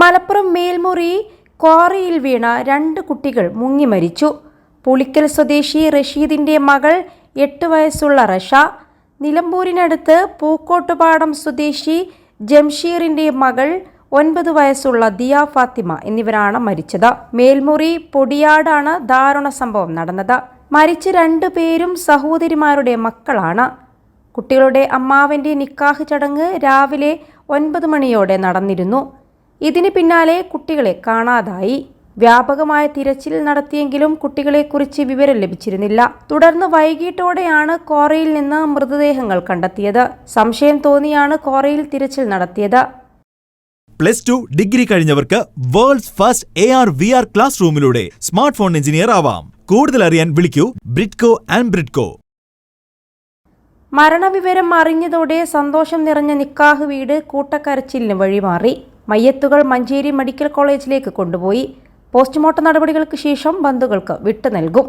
മലപ്പുറം മേൽമുറി ക്വാറിയിൽ വീണ രണ്ട് കുട്ടികൾ മുങ്ങി മരിച്ചു. പുളിക്കൽ സ്വദേശി റഷീദിന്റെ മകൾ എട്ട് വയസ്സുള്ള റഷ. നിലമ്പൂരിനടുത്ത് പൂക്കോട്ടുപാടം സ്വദേശി ജംഷീറിന്റെ മകൾ ഒൻപത് വയസ്സുള്ള ദിയ ഫാത്തിമ എന്നിവരാണ് മരിച്ചത്. മേൽമുറി പൊടിയാടാണ് ദാരുണ സംഭവം നടന്നത്. മരിച്ച രണ്ടു പേരും സഹോദരിമാരുടെ മക്കളാണ്. കുട്ടികളുടെ അമ്മാവന്റെ നിക്കാഹ് ചടങ്ങ് രാവിലെ ഒൻപത് മണിയോടെ നടന്നിരുന്നു. ഇതിന് പിന്നാലെ കുട്ടികളെ കാണാതായി. വ്യാപകമായ തിരച്ചിൽ നടത്തിയെങ്കിലും കുട്ടികളെക്കുറിച്ച് വിവരം ലഭിച്ചിരുന്നില്ല. തുടർന്ന് വൈകിട്ടോടെയാണ് കോറയിൽ നിന്ന് മൃതദേഹങ്ങൾ കണ്ടെത്തിയത്. സംശയം തോന്നിയാണ് കോറയിൽ തിരച്ചിൽ നടത്തിയത്. Plus two degree കഴിഞ്ഞവർക്ക് world's first A R V R class റൂമിലൂടെ smart phone engineer ആവാം. കൂടുതൽ അറിയാൻ വിളിക്കൂ ബ്രിഡ്കോ ആൻഡ് ബ്രിഡ്കോ. മരണവിവരം അറിഞ്ഞതോടെ സന്തോഷം നിറഞ്ഞ നിക്കാഹ് വീട് കൂട്ടക്കരച്ചിലിന് വഴിമാറി. മയ്യത്തുകൾ മഞ്ചേരി മെഡിക്കൽ കോളേജിലേക്ക് കൊണ്ടുപോയി. പോസ്റ്റ്മോർട്ടം നടപടികൾക്ക് ശേഷം ബന്ധുക്കൾക്ക് വിട്ടു നൽകും.